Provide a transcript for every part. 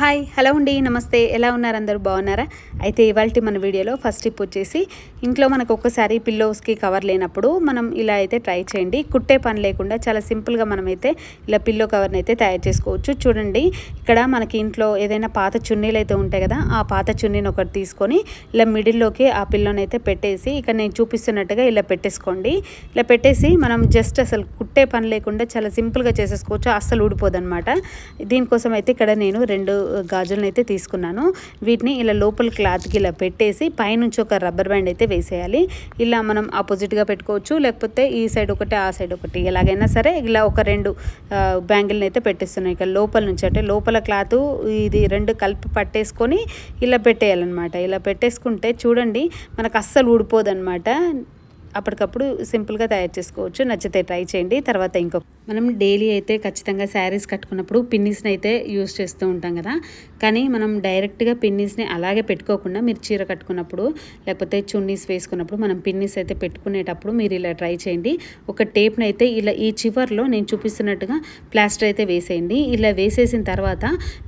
Hi hello అండి నమస్తే. ఎలా ఉన్నారు అందరూ? బాగున్నారా? అయితే ఇవాళ మన వీడియోలో ఫస్ట్ టిప్ వచ్చేసి ఇంట్లో మనకు ఒక్కసారి పిల్లోస్కి కవర్ లేనప్పుడు మనం ఇలా అయితే ట్రై చేయండి. కుట్టే పని లేకుండా చాలా సింపుల్గా మనమైతే ఇలా పిల్లో కవర్ని అయితే తయారు చేసుకోవచ్చు. చూడండి ఇక్కడ మనకి ఇంట్లో ఏదైనా పాత చున్నీలు అయితే ఉంటాయి కదా ఆ పాత చున్నీని ఒకటి తీసుకొని ఇలా మిడిల్లోకి ఆ పిల్లోని అయితే పెట్టేసి ఇక్కడ నేను చూపిస్తున్నట్టుగా ఇలా పెట్టేసుకోండి. ఇలా పెట్టేసి మనం జస్ట్ అసలు కుట్టే పని లేకుండా చాలా సింపుల్గా చేసేసుకోవచ్చు. అస్సలు ఊడిపోదన్నమాట. దీనికోసం అయితే ఇక్కడ నేను రెండు గాజులను అయితే తీసుకున్నాను. వీటిని ఇలా లోపల క్లాత్కి ఇలా పెట్టేసి పైనుంచి ఒక రబ్బర్ బ్యాండ్ అయితే వేసేయాలి. ఇలా మనం ఆపోజిట్గా పెట్టుకోవచ్చు. లేకపోతే ఈ సైడ్ ఒకటి ఆ సైడ్ ఒకటి. ఎలాగైనా సరే ఇలా ఒక రెండు బ్యాంగిల్ని అయితే పెట్టేస్తున్నాయి ఇక లోపల నుంచి అంటే లోపల క్లాత్ ఇది రెండు కలిపి పట్టేసుకొని ఇలా పెట్టేయాలన్నమాట. ఇలా పెట్టేసుకుంటే చూడండి మనకు అస్సలు ఊడిపోదన్నమాట. అప్పటికప్పుడు సింపుల్గా తయారు చేసుకోవచ్చు. నచ్చితే ట్రై చేయండి. తర్వాత ఇంకో మనం డైలీ అయితే ఖచ్చితంగా శారీస్ కట్టుకున్నప్పుడు పిన్నిస్ని అయితే యూస్ చేస్తూ ఉంటాం కదా. కానీ మనం డైరెక్ట్గా పిన్నిస్ని అలాగే పెట్టుకోకుండా మీరు చీర కట్టుకున్నప్పుడు లేకపోతే చున్నీస్ వేసుకున్నప్పుడు మనం పిన్నిస్ అయితే పెట్టుకునేటప్పుడు మీరు ఇలా ట్రై చేయండి. ఒక టేప్ని అయితే ఇలా ఈ చివర్లో నేను చూపిస్తున్నట్టుగా ప్లాస్టర్ అయితే వేసేయండి. ఇలా వేసేసిన తర్వాత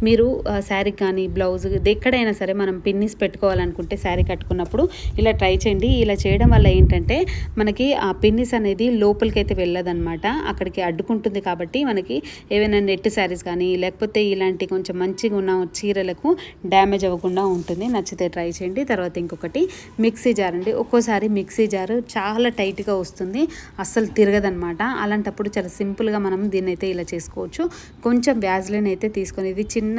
మీరు శారీ కానీ బ్లౌజ్ ఎక్కడైనా సరే మనం పిన్నిస్ పెట్టుకోవాలనుకుంటే శారీ కట్టుకున్నప్పుడు ఇలా ట్రై చేయండి. ఇలా చేయడం వల్ల ఏంటంటే మనకి ఆ పిన్నిస్ అనేది లోపలికి అయితే వెళ్ళదన్నమాట. అక్కడికి అడ్డుకుంటుంది కాబట్టి మనకి ఏవైనా నెట్ శారీస్ కానీ లేకపోతే ఇలాంటి కొంచెం మంచిగా ఉన్న వచ్చి చీరలకు డ్యామేజ్ అవ్వకుండా ఉంటుంది. నచ్చితే ట్రై చేయండి. తర్వాత ఇంకొకటి మిక్సీ జార్ అండి. ఒక్కోసారి మిక్సీ జారు చాలా టైట్గా వస్తుంది. అస్సలు తిరగదనమాట అలాంటప్పుడు చాలా సింపుల్గా మనం దీన్ని అయితే ఇలా చేసుకోవచ్చు. కొంచెం వ్యాజ్లైన్ అయితే తీసుకొని ఇది చిన్న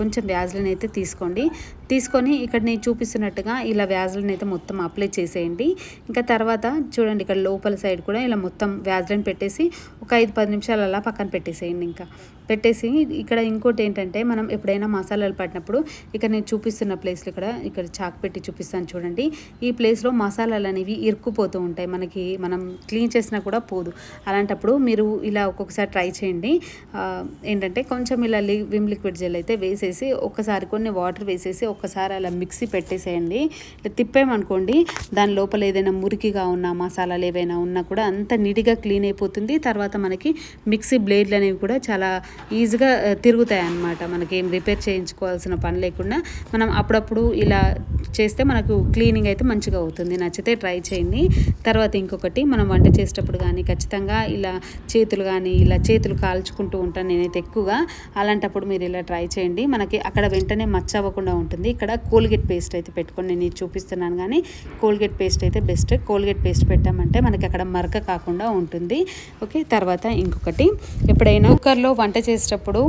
కొంచెం వ్యాజ్లైన్ అయితే తీసుకోండి. తీసుకొని ఇక్కడ నేను చూపిస్తున్నట్టుగా ఇలా వ్యాజ్లైన్ అయితే మొత్తం అప్లై చేసేయండి. ఇంకా తర్వాత చూడండి ఇక్కడ లోపల సైడ్ కూడా ఇలా మొత్తం వ్యాజ్లైన్ పెట్టేసి ఒక ఐదు పది నిమిషాలు అలా పక్కన పెట్టేసేయండి. ఇంకా పెట్టేసి ఇక్కడ ఇంకోటి ఏంటంటే మనం ఎప్పుడైనా మసాలాలు పట్టినప్పుడు ఇక్కడ నేను చూపిస్తున్న ప్లేస్లో ఇక్కడ ఇక్కడ చాక్ పెట్టి చూపిస్తాను చూడండి. ఈ ప్లేస్లో మసాలాలు అనేవి ఇరుక్కుపోతూ ఉంటాయి. మనకి మనం క్లీన్ చేసినా కూడా పోదు. అలాంటప్పుడు మీరు ఇలా ఒక్కొక్కసారి ట్రై చేయండి. ఏంటంటే కొంచెం ఇలా లి విమ్ లిక్విడ్ జెల్ అయితే వేసేసి ఒక్కసారి కొన్ని వాటర్ వేసేసి ఒక్కసారి అలా మిక్సీ పెట్టేసేయండి. ఇట్లా తిప్పేమనుకోండి దాని లోపల ఏదైనా మురికిగా ఉన్న మసాలాలు ఏవైనా ఉన్నా కూడా అంత నీట్గా క్లీన్ అయిపోతుంది. తర్వాత మనకి మిక్సీ బ్లేడ్లు అనేవి కూడా చాలా ఈజీగా తిరుగుతాయి అన్నమాట మనకి ఏం రిపేర్ చేయించుకోవాల్సిన పని లేకుండా మనం అప్పుడప్పుడు ఇలా చేస్తే మనకు క్లీనింగ్ అయితే మంచిగా అవుతుంది. నచ్చితే ట్రై చేయండి. తర్వాత ఇంకొకటి మనం వంట చేసేటప్పుడు కానీ ఖచ్చితంగా ఇలా చేతులు కానీ ఇలా చేతులు కాల్చుకుంటూ ఉంటాను నేనైతే ఎక్కువగా అలాంటప్పుడు మీరు ఇలా ట్రై చేయండి. మనకి అక్కడ వెంటనే మచ్చ అవ్వకుండా ఉంటుంది. ఇక్కడ కోల్గేట్ పేస్ట్ అయితే పెట్టుకొని నేను చూపిస్తున్నాను కానీ కోల్గేట్ పేస్ట్ అయితే బెస్ట్. కోల్గేట్ పేస్ట్ పెట్టామంటే మనకి అక్కడ మరక కాకుండా ఉంటుంది. ఓకే తర్వాత ఇంకొకటి. ఎప్పుడైనా కుక్కర్లో వంట చేసేటప్పుడు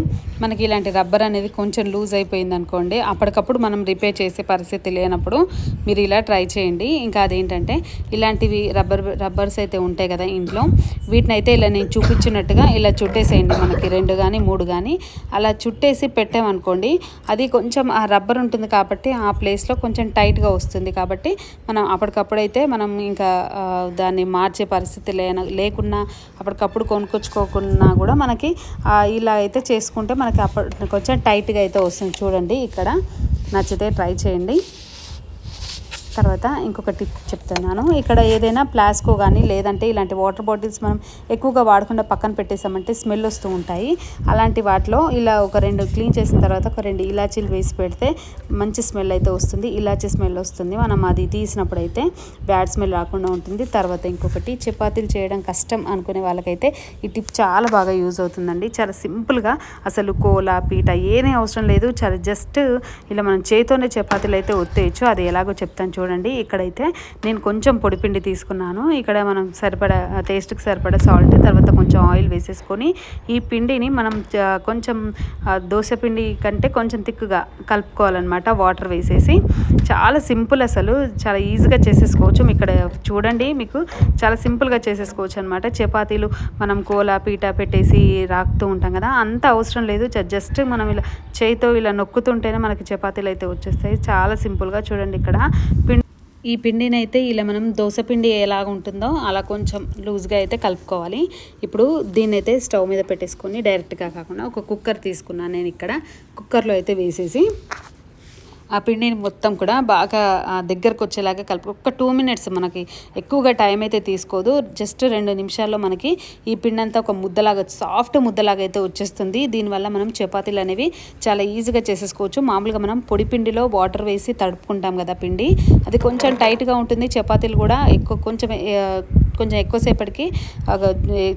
మనకి ఇలాంటి రబ్బర్ అనేది కొంచెం లూజ్ అయిపోయింది అనుకోండి అప్పటికప్పుడు మనం రిపేర్ చేసే పరిస్థితి లేనప్పుడు మీరు ఇలా ట్రై చేయండి. ఇంకా అదేంటంటే ఇలాంటివి రబ్బర్ రబ్బర్స్ అయితే ఉంటాయి కదా ఇంట్లో వీటిని అయితే ఇలా నేను చూపించినట్టుగా ఇలా చుట్టేసేయండి మనకి రెండు కానీ మూడు కానీ అలా చుట్టేసి పెట్టామనుకోండి అది కొంచెం ఆ రబ్బర్ ఉంటుంది కాబట్టి ఆ ప్లేస్లో కొంచెం టైట్గా వస్తుంది కాబట్టి మనం అప్పటికప్పుడైతే మనం ఇంకా దాన్ని మార్చే పరిస్థితి లేన లేకున్నా అప్పటికప్పుడు కొనుక్కొచ్చుకోకున్నా కూడా మనకి ఇలా అయితే చేసుకుంటే మనకి అప్పటి కొంచెం టైట్గా అయితే వస్తుంది. చూడండి ఇక్కడ నచ్చితే ట్రై చేయండి. తర్వాత ఇంకొక టిప్ చెప్తున్నాను. ఇక్కడ ఏదైనా ప్లాస్కో కానీ లేదంటే ఇలాంటి వాటర్ బాటిల్స్ మనం ఎక్కువగా వాడకుండా పక్కన పెట్టేసామంటే స్మెల్ వస్తూ ఉంటాయి. అలాంటి వాటిలో ఇలా ఒక రెండు క్లీన్ చేసిన తర్వాత ఒక రెండు ఇలాచీలు వేసి పెడితే మంచి స్మెల్ అయితే వస్తుంది. ఇలాచీ స్మెల్ వస్తుంది. మనం అది తీసినప్పుడు అయితే బ్యాడ్ స్మెల్ రాకుండా ఉంటుంది. తర్వాత ఇంకొకటి చపాతీలు చేయడం కష్టం అనుకునే వాళ్ళకైతే ఈ టిప్ చాలా బాగా యూజ్ అవుతుందండి. చాలా సింపుల్గా అసలు కోలా పీట ఏమీ అవసరం లేదు. చాలా జస్ట్ ఇలా మనం చేతితోనే చపాతీలు అయితే ఒత్తేయచ్చు. అది ఎలాగో చెప్తాను చూడండి. చూడండి. ఇక్కడైతే నేను కొంచెం పొడిపిండి తీసుకున్నాను. ఇక్కడ మనం సరిపడా టేస్ట్కి సరిపడా సాల్ట్ తర్వాత కొంచెం ఆయిల్ వేసేసుకొని ఈ పిండిని మనం కొంచెం దోశ పిండి కంటే కొంచెం తిక్కుగా కలుపుకోవాలన్నమాట వాటర్ వేసేసి. చాలా సింపుల్ అసలు. చాలా ఈజీగా చేసేసుకోవచ్చు. ఇక్కడ చూడండి మీకు చాలా సింపుల్గా చేసేసుకోవచ్చు అనమాట చపాతీలు మనం కోలా పీట పెట్టేసి రాకుతూ ఉంటాం కదా. అంత అవసరం లేదు. జస్ట్ మనం ఇలా చేయితో ఇలా నొక్కుతుంటేనే మనకి చపాతీలు అయితే వచ్చేస్తాయి. చాలా సింపుల్గా చూడండి ఇక్కడ. పిండి ఈ పిండిని అయితే ఇలా మనం దోశ పిండి ఎలాగ ఉంటుందో అలా కొంచెం లూజ్గా అయితే కలుపుకోవాలి. ఇప్పుడు దీన్ని అయితే స్టవ్ మీద పెట్టేసుకొని డైరెక్ట్గా కాకుండా ఒక కుక్కర్ తీసుకున్నాను నేను ఇక్కడ. కుక్కర్లో అయితే వేసేసి ఆ పిండిని మొత్తం కూడా బాగా దగ్గరకు వచ్చేలాగా కలుపు ఒక టూ మినిట్స్ మనకి ఎక్కువగా టైం అయితే తీసుకోదు. జస్ట్ రెండు నిమిషాల్లో మనకి ఈ పిండి అంతా ఒక ముద్దలాగా సాఫ్ట్ ముద్దలాగా అయితే వచ్చేస్తుంది. దీనివల్ల మనం చపాతీలు అనేవి చాలా ఈజీగా చేసేసుకోవచ్చు. మామూలుగా మనం పొడి పిండిలో వాటర్ వేసి తడుపుకుంటాం కదా పిండి. అది కొంచెం టైట్గా ఉంటుంది. చపాతీలు కూడా ఎక్కువ కొంచెం కొంచెం ఎక్కువసేపటికి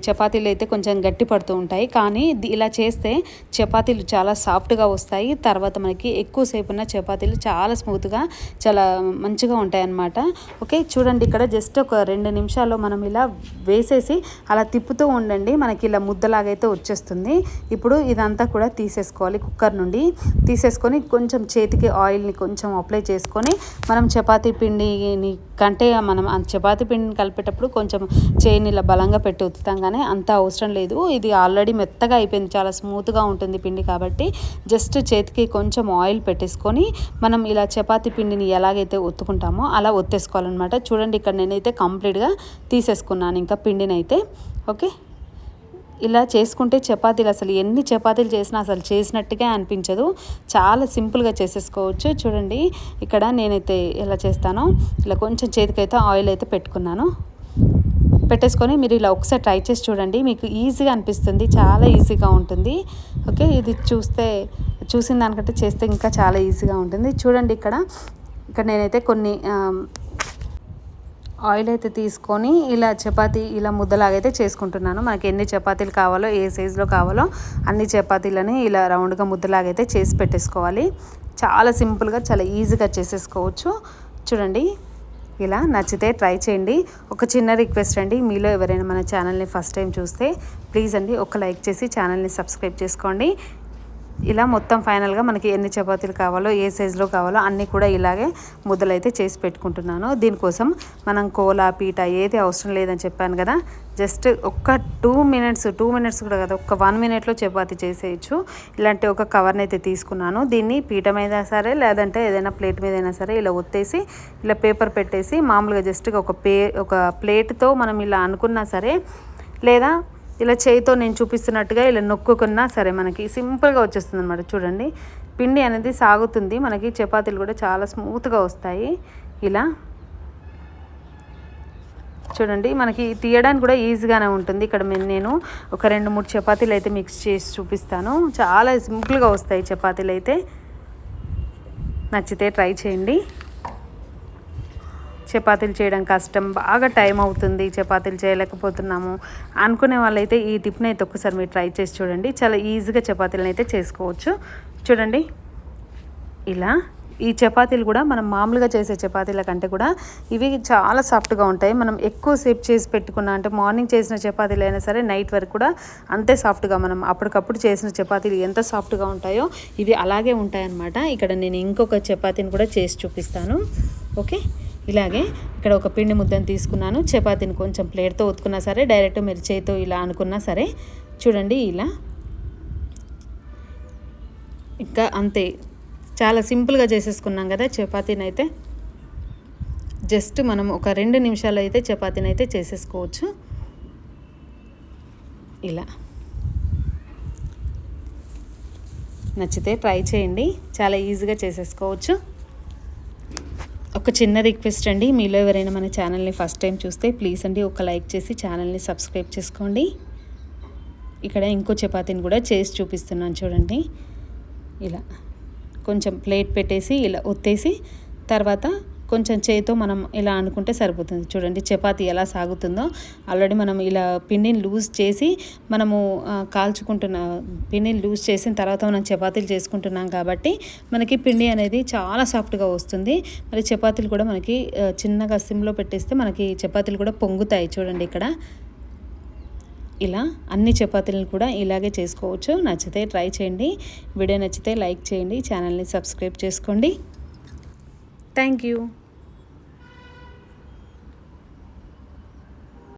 చపాతీలు అయితే కొంచెం గట్టి పడుతూ ఉంటాయి. కానీ ఇది ఇలా చేస్తే చపాతీలు చాలా సాఫ్ట్గా వస్తాయి. తర్వాత మనకి ఎక్కువసేపు ఉన్న చపాతీలు చాలా స్మూత్గా చాలా మంచిగా ఉంటాయి అన్నమాట ఓకే చూడండి ఇక్కడ జస్ట్ ఒక రెండు నిమిషాల్లో మనం ఇలా వేసేసి అలా తిప్పుతూ ఉండండి. మనకి ఇలా ముద్దలాగైతే వచ్చేస్తుంది. ఇప్పుడు ఇదంతా కూడా తీసేసుకోవాలి కుక్కర్ నుండి. తీసేసుకొని కొంచెం చేతికి ఆయిల్ని కొంచెం అప్లై చేసుకొని మనం చపాతీ పిండిని కంటే మనం చపాతీ పిండిని కలిపేటప్పుడు కొంచెం కొంచెం చేయిని ఇలా బలంగా పెట్టి ఉతుతాం కానీ అంత అవసరం లేదు. ఇది ఆల్రెడీ మెత్తగా అయిపోయింది. చాలా స్మూత్గా ఉంటుంది పిండి కాబట్టి జస్ట్ చేతికి కొంచెం ఆయిల్ పెట్టేసుకొని మనం ఇలా చపాతీ పిండిని ఎలాగైతే ఒత్తుకుంటామో అలా ఒత్తేసుకోవాలన్నమాట. చూడండి ఇక్కడ నేనైతే కంప్లీట్గా తీసేసుకున్నాను ఇంకా పిండిని అయితే ఓకే? ఇలా చేసుకుంటే చపాతీలు అసలు ఎన్ని చపాతీలు చేసినా అసలు చేసినట్టుగా అనిపించదు. చాలా సింపుల్గా చేసేసుకోవచ్చు. చూడండి ఇక్కడ నేనైతే ఎలా చేస్తానో ఇలా కొంచెం చేతికైతే ఆయిల్ అయితే పెట్టుకున్నాను. పెట్టేసుకొని మీరు ఇలా ఒకసారి ట్రై చేసి చూడండి. మీకు ఈజీగా అనిపిస్తుంది. చాలా ఈజీగా ఉంటుంది. ఓకే? ఇది చూస్తే చూసిన దానికంటే చేస్తే ఇంకా చాలా ఈజీగా ఉంటుంది. చూడండి ఇక్కడ. ఇక్కడ నేనైతే కొన్ని ఆయిల్ అయితే తీసుకొని ఇలా చపాతీ ఇలా ముద్దలాగైతే చేసుకుంటున్నాను. మనకి ఎన్ని చపాతీలు కావాలో ఏ సైజులో కావాలో అన్ని చపాతీలని ఇలా రౌండ్గా ముద్దలాగైతే చేసి పెట్టేసుకోవాలి. చాలా సింపుల్గా చాలా ఈజీగా చేసేసుకోవచ్చు. చూడండి. ఇలా నచ్చితే ట్రై చేయండి. ఒక చిన్న రిక్వెస్ట్ అండి. మీలో ఎవరైనా మన ఛానల్ని ఫస్ట్ టైం చూస్తే ప్లీజ్ అండి ఒక లైక్ చేసి ఛానల్ని సబ్స్క్రైబ్ చేసుకోండి. ఇలా మొత్తం ఫైనల్గా మనకి ఎన్ని చపాతీలు కావాలో ఏ సైజులో కావాలో అన్నీ కూడా ఇలాగే ముద్దలైతే చేసి పెట్టుకుంటున్నాను. దీనికోసం మనం కోలా పీట ఏది అవసరం లేదని చెప్పాను కదా జస్ట్ ఒక్క టూ మినిట్స్ టూ మినిట్స్ కూడా కదా ఒక్క వన్ మినిట్లో చపాతి చేసేయచ్చు. ఇలాంటి ఒక కవర్ని అయితే తీసుకున్నాను. దీన్ని పీట మీద సరే లేదంటే ఏదైనా ప్లేట్ మీద అయినా సరే ఇలా ఒత్తేసి ఇలా పేపర్ పెట్టేసి మామూలుగా జస్ట్ ఒక పే ఒక ప్లేట్తో మనం ఇలా అనుకున్నా సరే లేదా ఇలా చేయితో నేను చూపిస్తున్నట్టుగా ఇలా నొక్కుకున్నా సరే మనకి సింపుల్గా వచ్చేస్తుంది అనమాట చూడండి పిండి అనేది సాగుతుంది. మనకి చపాతీలు కూడా చాలా స్మూత్గా వస్తాయి. ఇలా చూడండి మనకి తీయడానికి కూడా ఈజీగానే ఉంటుంది. ఇక్కడ నేను ఒక రెండు మూడు చపాతీలు అయితే మిక్స్ చేసి చూపిస్తాను. చాలా సింపుల్గా వస్తాయి చపాతీలు అయితే. నచ్చితే ట్రై చేయండి. చపాతీలు చేయడం కష్టం బాగా టైం అవుతుంది చపాతీలు చేయలేకపోతున్నాము అనుకునే వాళ్ళైతే ఈ టిప్ని అయితే ఒక్కసారి మీరు ట్రై చేసి చూడండి. చాలా ఈజీగా చపాతీలను అయితే చేసుకోవచ్చు. చూడండి. ఇలా ఈ చపాతీలు కూడా మనం మామూలుగా చేసే చపాతీల కంటే కూడా ఇవి చాలా సాఫ్ట్గా ఉంటాయి. మనం ఎక్కువ సేపు చేసి పెట్టుకున్నా అంటే మార్నింగ్ చేసిన చపాతీలు అయినా సరే నైట్ వరకు కూడా అంతే సాఫ్ట్గా మనం అప్పటికప్పుడు చేసిన చపాతీలు ఎంత సాఫ్ట్గా ఉంటాయో ఇవి అలాగే ఉంటాయన్నమాట. ఇక్కడ నేను ఇంకొక చపాతీని కూడా చేసి చూపిస్తాను. ఓకే? ఇలాగే ఇక్కడ ఒక పిండి ముద్దను తీసుకున్నాను. చపాతీని కొంచెం ప్లేట్తో ఉతుకున్నా సరే డైరెక్ట్ మీరు చేతితో ఇలా అనుకున్నా సరే చూడండి ఇలా. ఇంకా అంతే. చాలా సింపుల్గా చేసేసుకున్నాం కదా చపాతీని అయితే జస్ట్ మనం ఒక రెండు నిమిషాలు అయితే చపాతీని అయితే చేసేసుకోవచ్చు. ఇలా. నచ్చితే ట్రై చేయండి. చాలా ఈజీగా చేసేసుకోవచ్చు. ఒక చిన్న రిక్వెస్ట్ అండి. మీలో ఎవరైనా మన ఛానల్ని ఫస్ట్ టైం చూస్తే ప్లీజ్ అండి ఒక లైక్ చేసి ఛానల్ని సబ్స్క్రైబ్ చేసుకోండి. ఇక్కడ ఇంకో చపాతీని కూడా చేసి చూపిస్తున్నాను చూడండి. ఇలా కొంచెం ప్లేట్ పెట్టేసి ఇలా ఒత్తేసి తర్వాత కొంచెం చేతితో మనం ఇలా అనుకుంటే సరిపోతుంది. చూడండి చపాతీ ఎలా సాగుతుందో. ఆల్రెడీ మనం ఇలా పిండిని లూజ్ చేసి మనము కాల్చుకుంటున్న పిండిని లూజ్ చేసిన తర్వాత మనం చపాతీలు చేసుకుంటున్నాం కాబట్టి మనకి పిండి అనేది చాలా సాఫ్ట్గా వస్తుంది. మరి చపాతీలు కూడా మనకి చిన్నగా సిమ్లో పెట్టేస్తే మనకి చపాతీలు కూడా పొంగుతాయి చూడండి ఇక్కడ. ఇలా అన్ని చపాతీలను కూడా ఇలాగే చేసుకోవచ్చు. నచ్చితే ట్రై చేయండి. వీడియో నచ్చితే లైక్ చేయండి. ఛానల్ని సబ్స్క్రైబ్ చేసుకోండి. Thank you.